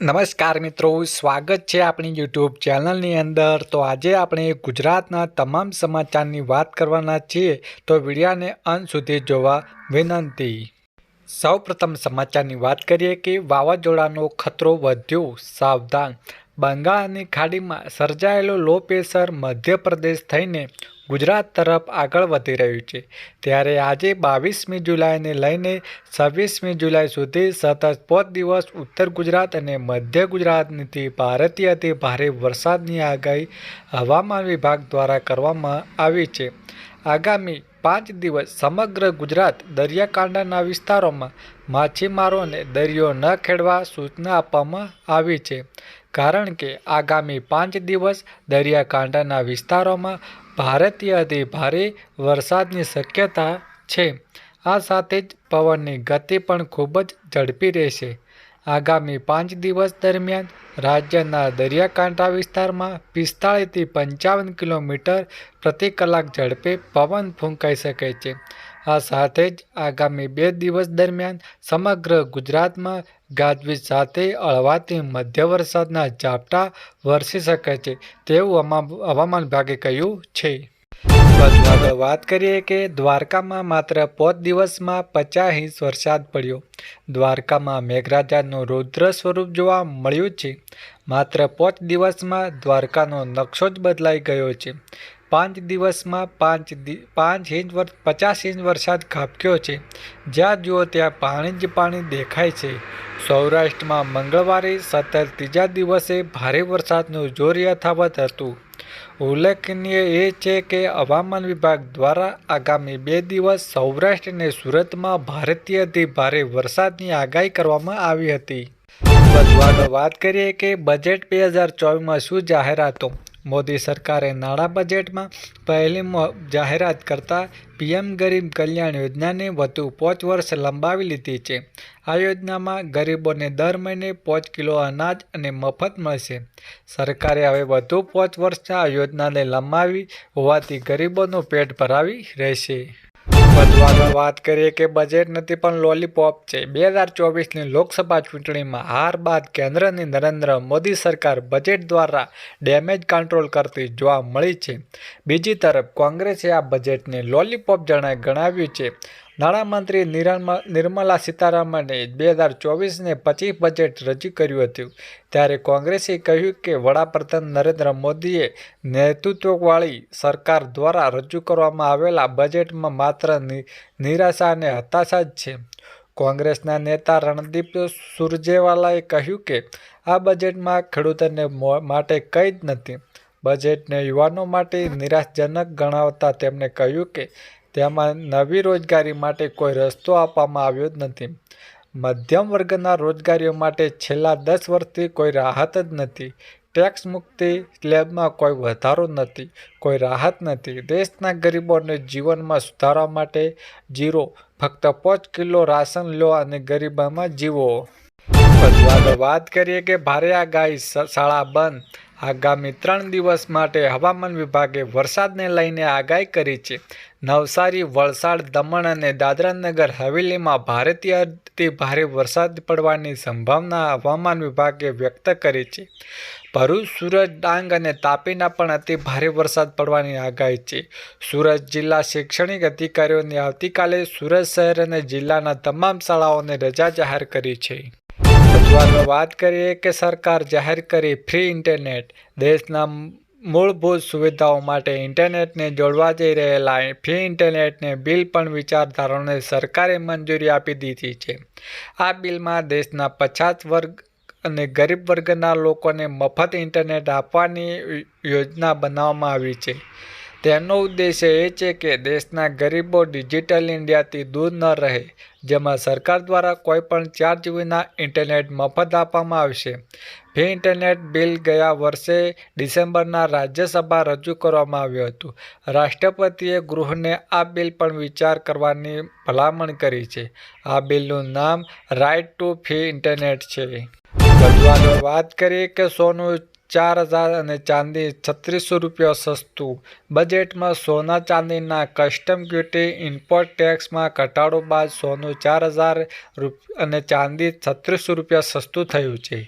નમસ્કાર મિત્રો, સ્વાગત છે આપણી યુટ્યુબ ચેનલની અંદર. તો આજે આપણે ગુજરાતના તમામ સમાચારની વાત કરવાના છીએ. તો વિડીયાને અંત સુધી જોવા વિનંતી. સૌ પ્રથમ સમાચારની વાત કરીએ કે વાવાઝોડાનો ખતરો વધ્યો. સાવધાન બંગાળની ખાડીમાં સર્જાયેલો લો પ્રેશર મધ્યપ્રદેશ થઈને ગુજરાત તરફ આગળ વધી રહ્યું છે. ત્યારે આજે બાવીસમી જુલાઈને લઈને છવ્વીસમી જુલાઈ સુધી સતત પાંચ દિવસ ઉત્તર ગુજરાત અને મધ્ય ગુજરાતની ભારતીય અતિ ભારે વરસાદની આગાહી હવામાન વિભાગ દ્વારા કરવામાં આવી છે. આગામી પાંચ દિવસ સમગ્ર ગુજરાત દરિયાકાંઠાના વિસ્તારોમાં માછીમારોને દરિયો ન ખેડવા સૂચના આપવામાં આવી છે. કારણ કે આગામી પાંચ દિવસ દરિયાકાંઠાના વિસ્તારોમાં ભારતીય અતિ ભારે વરસાદની શક્યતા છે. આ સાથે જ પવનની ગતિ પણ ખૂબ જ ઝડપી રહેશે. આગામી પાંચ દિવસ દરમિયાન રાજ્યના દરિયાકાંઠા વિસ્તારમાં પિસ્તાળીસથી પંચાવન કિલોમીટર પ્રતિ કલાક ઝડપે પવન ફૂંકાઈ શકે છે. આ સાથે જ આગામી બે દિવસ દરમિયાન સમગ્ર ગુજરાતમાં ગાજવીજ સાથે હળવાથી મધ્ય વરસાદના ઝાપટા વરસી શકે છે તેવું હવામાન વિભાગે કહ્યું છે. વધુ વાત કરીએ કે દ્વારકામાં માત્ર પાંચ દિવસમાં પચાસ ઇંચ વરસાદ પડ્યો. દ્વારકામાં મેઘરાજાનું રૌદ્ર સ્વરૂપ જોવા મળ્યું છે. માત્ર પાંચ દિવસમાં દ્વારકાનો નકશો જ બદલાઈ ગયો છે. પાંચ દિવસમાં પાંચ પાંચ ઇંચ પચાસ ઇંચ વરસાદ ખાબક્યો છે. જ્યાં જુઓ ત્યાં પાણી જ પાણી દેખાય છે. સૌરાષ્ટ્રમાં મંગળવારે સતત ત્રીજા દિવસે ભારે વરસાદનું જોર યથાવત હતું. ઉલ્લેખનીય એ છે કે હવામાન વિભાગ દ્વારા આગામી બે દિવસ સૌરાષ્ટ્ર અને સુરતમાં ભારતીયથી ભારે વરસાદની આગાહી કરવામાં આવી હતી. વધુ આગળ વાત કરીએ કે બજેટ બે હજાર ચોવીસમાં શું જાહેરાતો? મોદી સરકારે નાણાં બજેટમાં પહેલી જાહેરાત કરતા પીએમ ગરીબ કલ્યાણ યોજનાને વધુ પાંચ વર્ષ લંબાવી લીધી છે. આ યોજનામાં ગરીબોને દર મહિને પાંચ કિલો અનાજ અને મફત મળશે. સરકારે હવે વધુ પાંચ વર્ષ આ યોજનાને લંબાવી હોવાથી ગરીબોનું પેટ ભરાવી રહેશે. વધુ વાત કરીએ કે બજેટ નથી, પણ લોલીપોપ છે. બે હજાર ચોવીસની લોકસભા ચૂંટણીમાં હાર બાદ કેન્દ્રની નરેન્દ્ર મોદી સરકાર બજેટ દ્વારા ડેમેજ કંટ્રોલ કરતી જોવા મળી છે. બીજી તરફ કોંગ્રેસે આ બજેટને લોલીપોપ જણાય ગણાવ્યું છે. નાણામંત્રી નિર્મલા સીતારામને બે હજાર ચોવીસને પચીસ બજેટ રજૂ કર્યું હતું. ત્યારે કોંગ્રેસે કહ્યું કે વડાપ્રધાન નરેન્દ્ર મોદીએ નેતૃત્વવાળી સરકાર દ્વારા રજૂ કરવામાં આવેલા બજેટમાં માત્ર નિરાશા અને હતાશા જ છે. કોંગ્રેસના નેતા રણદીપ સુરજેવાલાએ કહ્યું કે આ બજેટમાં ખેડૂતોને માટે કંઈ જ નથી. બજેટને યુવાનો માટે નિરાશાજનક ગણાવતા તેમણે કહ્યું કે તેમાં નવી રોજગારી માટે કોઈ રસ્તો આપવામાં આવ્યો જ નથી. મધ્યમ વર્ગના રોજગારીઓ માટે છેલ્લા દસ વર્ષથી કોઈ રાહત જ નથી. ટેક્સ મુક્તિ સ્લેબમાં કોઈ વધારો નથી. કોઈ રાહત નથી. દેશના ગરીબોને જીવનમાં સુધારવા માટે જીરો. ફક્ત પાંચ કિલો રાશન લો અને ગરીબામાં જીવો. વાત કરીએ કે ભારે આગાહી ગાય શાળા બંધ. આગામી ત્રણ દિવસ માટે હવામાન વિભાગે વરસાદને લઈને આગાહી કરી છે. નવસારી, વલસાડ, દમણ અને દાદરાનગર હવેલીમાં ભારેથી અતિ ભારે વરસાદ પડવાની સંભાવના હવામાન વિભાગે વ્યક્ત કરી છે. ભરૂચ, સુરત, ડાંગ અને તાપીના પણ અતિ ભારે વરસાદ પડવાની આગાહી છે. સુરત જિલ્લા શૈક્ષણિક અધિકારીઓને આવતીકાલે સુરત શહેર અને જિલ્લાના તમામ શાળાઓને રજા જાહેર કરી છે. વધુ વાત કરીએ કે સરકાર જાહેર કરી ફ્રી ઇન્ટરનેટ, દેશના મૂળભૂત સુવિધાઓ માટે ઇન્ટરનેટને જોડવા જઈ રહેલા ફ્રી ઇન્ટરનેટને બિલ પણ વિચારધારાને સરકારે મંજૂરી આપી દીધી છે. આ બિલમાં દેશના પછાત વર્ગ અને ગરીબ વર્ગના લોકોને મફત ઇન્ટરનેટ આપવાની યોજના બનાવવામાં આવી છે. તેનો ઉદ્દેશ્ય એ છે કે દેશના ગરીબો ડિજિટલ ઇન્ડિયાથી દૂર ન રહે, જેમાં સરકાર દ્વારા કોઈપણ ચાર્જ વિના ઇન્ટરનેટ મફત આપવામાં આવશે. ફી ઇન્ટરનેટ બિલ ગયા વર્ષે ડિસેમ્બરના રાજ્યસભા રજૂ કરવામાં આવ્યું હતું. રાષ્ટ્રપતિએ ગૃહને આ બિલ પણ વિચાર કરવાની ભલામણ કરી છે. આ બિલનું નામ રાઇટ ટુ ફી ઇન્ટરનેટ છે. વાત કરીએ કે સોનું ચાર હજાર અને ચાંદી છત્રીસો રૂપિયા સસ્તું. બજેટમાં સોના ચાંદીના કસ્ટમ ડ્યુટી ઇમ્પોર્ટ ટેક્સમાં ઘટાડો બાદ સોનું ચાર હજાર અને ચાંદી છત્રીસો રૂપિયા સસ્તું થયું છે.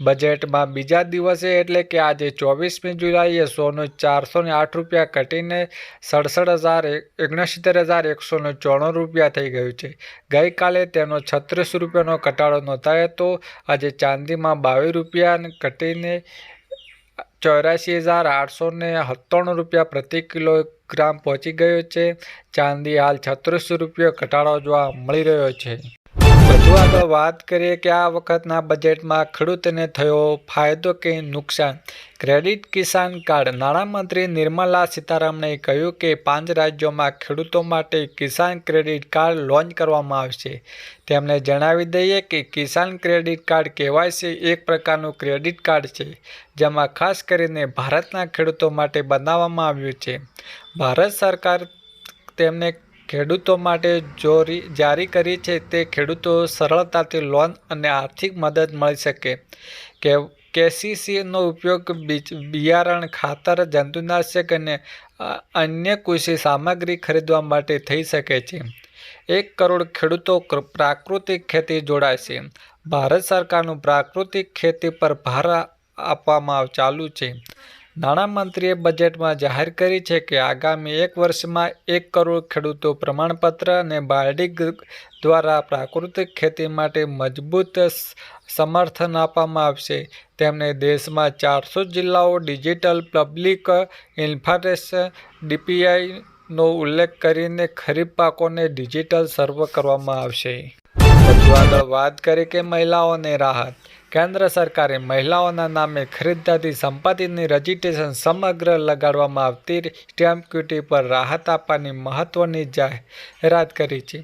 બજેટમાં બીજા દિવસે એટલે કે આજે ચોવીસમી જુલાઈએ સોનું ચારસો ને આઠ રૂપિયા ઘટીને સડસઠ હજાર ઓગણસિત્તેર હજાર એકસો ને ચોણું રૂપિયા થઈ ગયું છે. ગઈકાલે તેનો છત્રીસ રૂપિયાનો ઘટાડો નોંધાયો હતો આજે ચાંદીમાં બાવીસ રૂપિયા ઘટીને ચોર્યાસી હજાર આઠસો ને સત્તાણું રૂપિયા પ્રતિ કિલોગ્રામ પહોંચી ગયો છે. ચાંદી હાલ છત્રીસો રૂપિયા ઘટાડો જોવા મળી રહ્યો છે. વધુ આગળ વાત કરીએ કે આ વખતના બજેટમાં ખેડૂતને થયો ફાયદો કે નુકસાન? ક્રેડિટ કિસાન કાર્ડ નાણામંત્રી નિર્મલા સીતારામણે કહ્યું કે પાંચ રાજ્યોમાં ખેડૂતો માટે કિસાન ક્રેડિટ કાર્ડ લોન્ચ કરવામાં આવશે. તેમણે જણાવી દઈએ કે કિસાન ક્રેડિટ કાર્ડ કેવાયસી એક પ્રકારનું ક્રેડિટ કાર્ડ છે, જેમાં ખાસ કરીને ભારતના ખેડૂતો માટે બનાવવામાં આવ્યું છે. ભારત સરકાર તેમને ખેડૂતો માટે જોરી, જારી કરી છે તે ખેડૂતો સરળતાથી લોન અને આર્થિક મદદ મળી શકે. કે, કેસીસીનો ઉપયોગ બીજ, બિયારણ, ખાતર, જંતુનાશક અને અન્ય કૃષિ સામગ્રી ખરીદવા માટે થઈ શકે છે. એક કરોડ ખેડૂતો પ્રાકૃતિક ખેતી જોડાશે ભારત સરકારનું પ્રાકૃતિક ખેતી પર ભાર આપવામાં ચાલુ છે. નાણામંત્રીએ બજેટમાં જાહેર કરી છે કે આગામી એક વર્ષમાં એક કરોડ ખેડૂતો પ્રમાણપત્ર અને બાર્ડિક દ્વારા પ્રાકૃતિક ખેતી માટે મજબૂત સમર્થન આપવામાં આવશે. તેમને દેશમાં ચારસો જિલ્લાઓ ડિજિટલ પબ્લિક ઇન્ફ્રાસ્ટ્રક્ચર ડીપીઆઈનો ઉલ્લેખ કરીને ખરીફ પાકોને ડિજિટલ સર્વ કરવામાં આવશે. વાત કરી કે મહિલાઓને રાહત કેન્દ્ર સરકારે મહિલાઓના નામે ખરીદાતી સંપત્તિની રજીસ્ટ્રેશન સમગ્ર લગાડવામાં આવતી સ્ટેમ્પ ડ્યુટી પર રાહત આપવાની મહત્વની જાહેરાત કરી છે.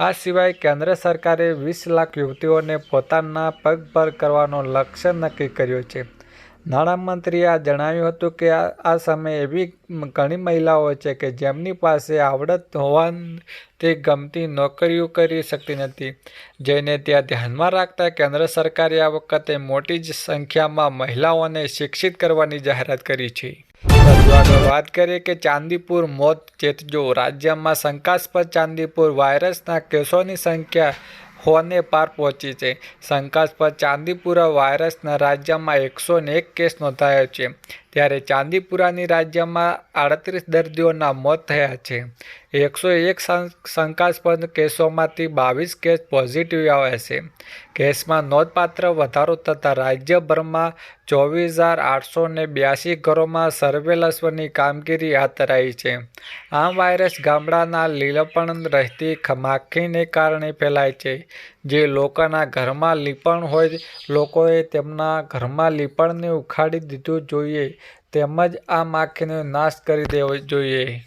આ સિવાય કેન્દ્ર સરકારે વીસ લાખ યુવતીઓને પોતાના પગ પર કરવાનો લક્ષ્ય નક્કી કર્યો છે. નાણામંત્રીએ જણાવ્યું હતું કે આ સમયે એવી ઘણી મહિલાઓ છે કે જેમની પાસે આવડત હોવાથી ગમતી નોકરીઓ કરી શકતી નથી. જેને ત્યાં ધ્યાનમાં રાખતા કેન્દ્ર સરકારે આ વખતે મોટી જ સંખ્યામાં મહિલાઓને શિક્ષિત કરવાની જાહેરાત કરી છે. વાત કરીએ કે ચાંદીપુર મોત ચેતજો રાજ્યમાં શંકાસ્પદ ચાંદીપુર વાયરસના કેસોની સંખ્યા હોને પાર પહોંચી છે. શંકાસ્પદ ચાંદીપુરા વાયરસના રાજ્યમાં એકસો એક કેસ નોંધાયો છે. ત્યારે ચાંદીપુરાની રાજ્યમાં આડત્રીસ દર્દીઓના મોત થયા છે. એકસો એક શંકાસ્પદ કેસોમાંથી બાવીસ કેસ પોઝિટિવ આવ્યા છે. કેસમાં નોંધપાત્ર વધારો થતાં રાજ્યભરમાં ચોવીસ હજાર આઠસો ને બ્યાસી ઘરોમાં સર્વેલન્સની કામગીરી હાથ ધરાઈ છે. આ વાયરસ ગામડાના લીલપણ રહેતી ખમાખીને કારણે ફેલાય છે. જે લોકોના ઘરમાં લીપણ હોય, લોકોએ તેમના ઘરમાં લીપણને ઉખાડી દીધું જોઈએ. તેમજ આ માખીનો નાશ કરી દેવો જોઈએ.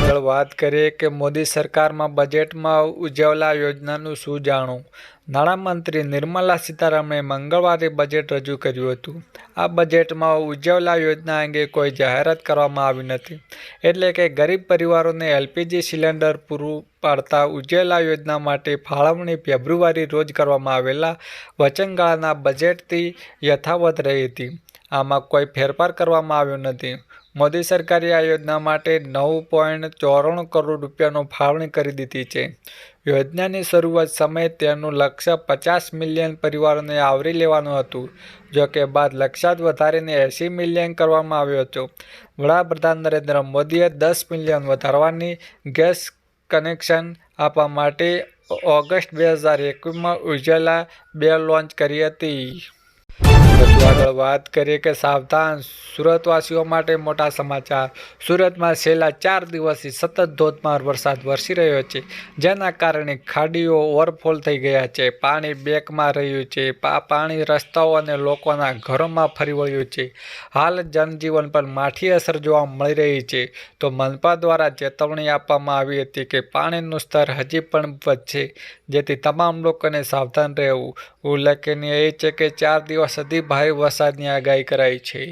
આગળ વાત કરીએ કે મોદી સરકારમાં બજેટમાં ઉજ્જવલા યોજનાનું શું જાણવું? નાણામંત્રી નિર્મલા સીતારામણે મંગળવારે બજેટ રજૂ કર્યું હતું. આ બજેટમાં ઉજ્જવલા યોજના અંગે કોઈ જાહેરાત કરવામાં આવી નથી. એટલે કે ગરીબ પરિવારોને એલપીજી સિલિન્ડર પૂરું પાડતા ઉજ્જવલા યોજના માટે ફાળવણી ફેબ્રુઆરી રોજ કરવામાં આવેલા વચનગાળાના બજેટથી યથાવત રહી હતી. આમાં કોઈ ફેરફાર કરવામાં આવ્યો નથી. મોદી સરકારે આ યોજના માટે નવ પોઈન્ટ ચોરાણું કરોડ રૂપિયાનો ફાળવણી કરી દીધી છે. યોજનાની શરૂઆત સમયે તેનું લક્ષ્ય પચાસ મિલિયન પરિવારોને આવરી લેવાનું હતું, જો કે બાદ લક્ષ્યાત વધારીને એંસી મિલિયન કરવામાં આવ્યો હતો. વડાપ્રધાન નરેન્દ્ર મોદીએ દસ મિલિયન વધારવાની ગેસ કનેક્શન આપવા માટે ઓગસ્ટ બે હજાર એકવીસમાં ઉજ્જવલા બે લોન્ચ કરી હતી. વધુ આગળ વાત કરીએ કે સાવધાન સુરતવાસીઓ માટે મોટા સમાચાર. સુરતમાં છેલ્લા ચાર દિવસથી સતત ધોધમાર વરસાદ વરસી રહ્યો છે, જેના કારણે ખાડીઓ ઓવરફોલ થઈ ગયા છે. પાણી બેકમાં રહ્યું છે પાણી રસ્તાઓ અને લોકોના ઘરોમાં ફરી વળ્યું છે. હાલ જનજીવન પર માઠી અસર જોવા મળી રહી છે. તો મનપા દ્વારા ચેતવણી આપવામાં આવી હતી કે પાણીનું સ્તર હજી પણ વધશે. જેથી તમામ લોકોને સાવધાન રહેવું. ઉલ્લેખનીય એ છે કે ચાર દિવસ સુધી ભારે વરસાદની આગાહી કરાઈ છે.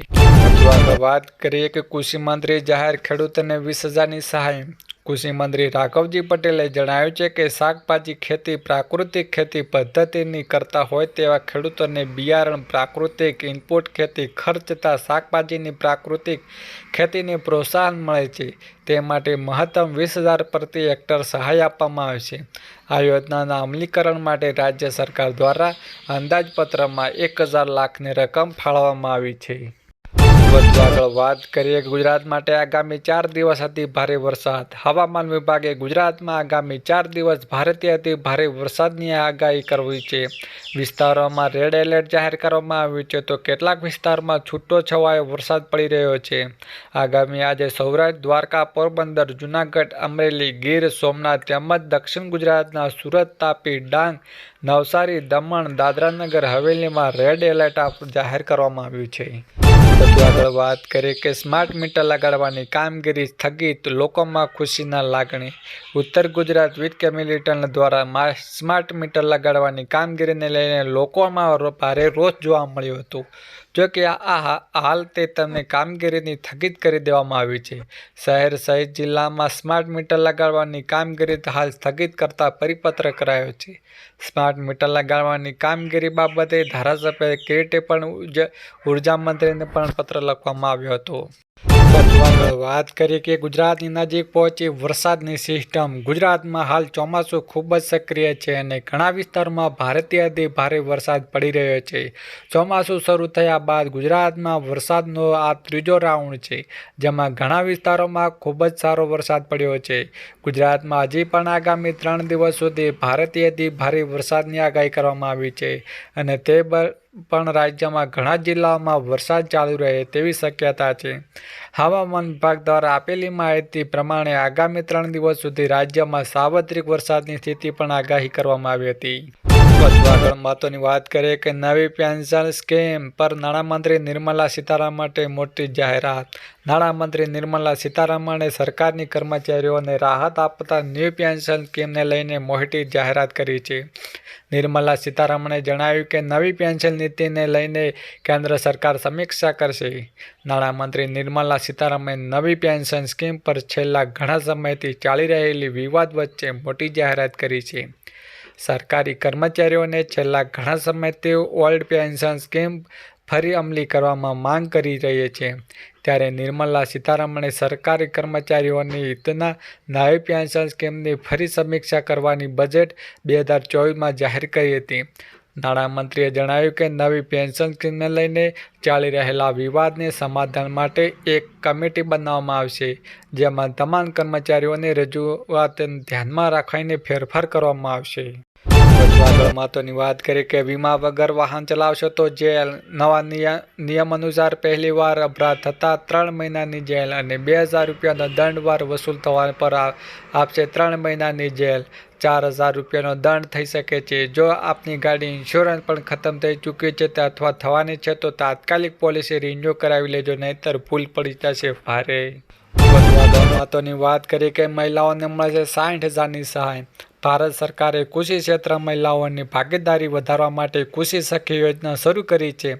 વાત કરીએ કે કૃષિ મંત્રીએ જાહેર ખેડૂતોને વીસ હજારની સહાય કૃષિ મંત્રી રાઘવજી પટેલે જણાવ્યું છે કે શાકભાજી ખેતી પ્રાકૃતિક ખેતી પદ્ધતિની કરતા હોય તેવા ખેડૂતોને બિયારણ, પ્રાકૃતિક ઇનપુટ ખેતી, ખર્ચતા શાકભાજીની પ્રાકૃતિક ખેતીને પ્રોત્સાહન મળે છે. તે માટે મહત્તમ વીસ હજાર પ્રતિ હેક્ટર સહાય આપવામાં આવે છે. આ યોજનાના અમલીકરણ માટે રાજ્ય સરકાર દ્વારા અંદાજપત્રમાં એક હજાર લાખની રકમ ફાળવવામાં આવી છે. આગળ વાત કરીએ ગુજરાત માટે આગામી ચાર દિવસ અતિ ભારે વરસાદ. હવામાન વિભાગે ગુજરાતમાં આગામી ચાર દિવસ ભારેથી અતિ ભારે વરસાદની આગાહી કરવી છે. વિસ્તારોમાં રેડ એલર્ટ જાહેર કરવામાં આવ્યું છે તો કેટલાક વિસ્તારમાં છૂટો છવાયો વરસાદ પડી રહ્યો છે. આગામી આજે સૌરાષ્ટ્ર, દ્વારકા, પોરબંદર, જૂનાગઢ, અમરેલી, ગીર, સોમનાથ તેમજ દક્ષિણ ગુજરાતના સુરત, તાપી, ડાંગ, નવસારી, દમણ, દાદરાનગર, હવેલીમાં રેડ એલર્ટ જાહેર કરવામાં આવ્યું છે. વધુ આગળ વાત કરીએ કે સ્માર્ટ મીટર લગાડવાની કામગીરી સ્થગિત લોકોમાં ખુશીના લાગણી. ઉત્તર ગુજરાત વિટકે મિલિટન દ્વારા સ્માર્ટ મીટર લગાડવાની કામગીરીને લઈને લોકોમાં ભારે રોષ જોવા મળ્યો હતો. જો કે આ હાલ તે તમને કામગીરીની સ્થગિત કરી દેવામાં આવી છે. શહેર સહિત જિલ્લામાં સ્માર્ટ મીટર લગાડવાની કામગીરી હાલ સ્થગિત કરતા પરિપત્ર કરાયો છે. સ્માર્ટ મીટર લગાડવાની કામગીરી બાબતે ધારાસભ્ય કિરીટે પણ ઊર્જા મંત્રીને પણ પત્ર લખવામાં આવ્યો હતો. વાત કરીએ કે ગુજરાતની નજીક પહોંચી વરસાદની સિસ્ટમ. ગુજરાતમાં હાલ ચોમાસું ખૂબ જ સક્રિય છે અને ઘણા વિસ્તારોમાં ભારેથી અતિ ભારે વરસાદ પડી રહ્યો છે. ચોમાસું શરૂ થયા બાદ ગુજરાતમાં વરસાદનો આ ત્રીજો રાઉન્ડ છે, જેમાં ઘણા વિસ્તારોમાં ખૂબ જ સારો વરસાદ પડ્યો છે. ગુજરાતમાં હજી પણ આગામી ત્રણ દિવસ સુધી ભારેથી અતિ ભારે વરસાદની આગાહી કરવામાં આવી છે અને તે પણ રાજ્યમાં ઘણા જિલ્લાઓમાં વરસાદ ચાલુ રહે તેવી શક્યતા છે. હવામાન વિભાગ દ્વારા આપેલી માહિતી પ્રમાણે આગામી ત્રણ દિવસ સુધી રાજ્યમાં સાર્વત્રિક વરસાદની સ્થિતિ પણ આગાહી કરવામાં આવી હતી. આગળ મહત્વની વાત કરીએ કે નવી પેન્શન સ્કીમ પર નાણામંત્રી નિર્મલા સીતારામન માટે મોટી જાહેરાત. નાણામંત્રી નિર્મલા સીતારામણે સરકારની કર્મચારીઓને રાહત આપતા ન્યૂ પેન્શન સ્કીમને લઈને મોટી જાહેરાત કરી છે. નિર્મલા સીતારામણે જણાવ્યું કે નવી પેન્શન નીતિને લઈને કેન્દ્ર સરકાર સમીક્ષા કરશે. નાણામંત્રી નિર્મલા સીતારામણે નવી પેન્શન સ્કીમ પર છેલ્લા ઘણા સમયથી ચાલી રહેલી વિવાદ વચ્ચે મોટી જાહેરાત કરી છે. સરકારી કર્મચારીઓને છેલ્લા ઘણા સમયથી ઓલ્ડ પેન્શન સ્કીમ ફરી અમલી કરવામાં માંગ કરી રહી છે. ત્યારે નિર્મલા સીતારમણે સરકારી કર્મચારીઓની હિતના નવી પેન્શન સ્કીમની ફરી સમીક્ષા કરવાની બજેટ બે હજાર ચોવીસમાં જાહેર કરી હતી. નાણામંત્રીએ જણાવ્યું કે નવી પેન્શન સ્કીમને લઈને ચાલી રહેલા વિવાદને સમાધાન માટે એક કમિટી બનાવવામાં આવશે, જેમાં તમામ કર્મચારીઓની રજૂઆતને ધ્યાનમાં રાખીને ફેરફાર કરવામાં આવશે. મહત્વની વાત કરીએ કે વીમા વગર વાહન ચલાવશો તો જેલ. નવા નિય- નિયમ અનુસાર પહેલીવાર અપરાધ થતાં ત્રણ મહિનાની જેલ અને બે હજાર રૂપિયાનો દંડવાર વસૂલ થવા પર આપશે ત્રણ મહિનાની જેલ. ચાર હજાર રૂપિયાનો દંડ થઈ શકે છે. જો આપની ગાડી ઇન્સ્યોરન્સ પણ ખતમ થઈ ચૂકી છે તે અથવા થવાની છે તો તાત્કાલિક પોલિસી રિન્યૂ કરાવી લેજો, નહીંતર ભૂલ પડી જશે ભારે. મહત્વની વાત કરીએ કે મહિલાઓને મળશે સાઠ હજારની સહાય. ભારત સરકારે કૃષિ ક્ષેત્ર મહિલાઓની ભાગીદારી વધારવા માટે કૃષિ સખી યોજના શરૂ કરી છે.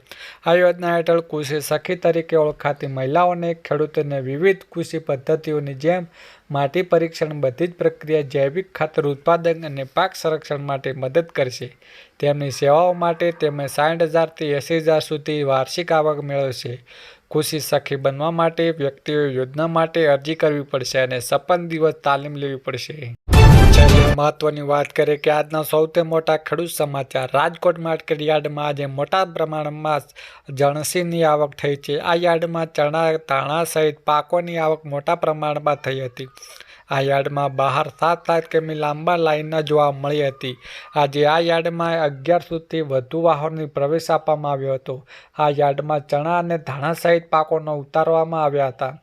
આ યોજના હેઠળ કૃષિ સખી તરીકે ઓળખાતી મહિલાઓને ખેડૂતોને વિવિધ કૃષિ પદ્ધતિઓની જેમ માટી પરીક્ષણ, બધી જ પ્રક્રિયા જૈવિક ખાતર ઉત્પાદન અને પાક સંરક્ષણ માટે મદદ કરશે. તેમની સેવાઓ માટે તેમને સાઠ હજારથી એંસી હજાર સુધી વાર્ષિક આવક મેળવશે. કૃષિ સખી બનવા માટે વ્યક્તિઓએ યોજના માટે અરજી કરવી પડશે અને સપન દિવસ તાલીમ લેવી પડશે. મહત્વની વાત કરીએ કે આજના સૌથી મોટા ખેડૂત સમાચાર. રાજકોટ માર્કેટ યાર્ડમાં આજે મોટા પ્રમાણમાં જણસીની આવક થઈ છે. આ યાર્ડમાં ચણા, ધાણા સહિત પાકોની આવક મોટા પ્રમાણમાં થઈ હતી. આ યાર્ડમાં બહાર સાત સાત કિમી લાંબા લાઇન જોવા મળી હતી. આજે આ યાર્ડમાં અગિયારસોથી વધુ વાહનોને પ્રવેશ આપવામાં આવ્યો હતો. આ યાર્ડમાં ચણા અને ધાણા સહિત પાકોનો ઉતારવામાં આવ્યા હતા.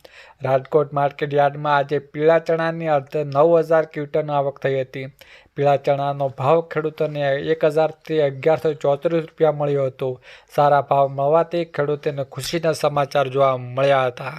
રાજકોટ માર્કેટ યાર્ડમાં આજે પીળા ચણાની અર્ધે નવ હજાર ક્વિન્ટલ આવક થઈ હતી. પીળા ચણાનો ભાવ ખેડૂતોને એક હજારથી અગિયારસો ચોત્રીસ રૂપિયા મળ્યો હતો. સારા ભાવ મળવાથી ખેડૂતોને ખુશીના સમાચાર જોવા મળ્યા હતા.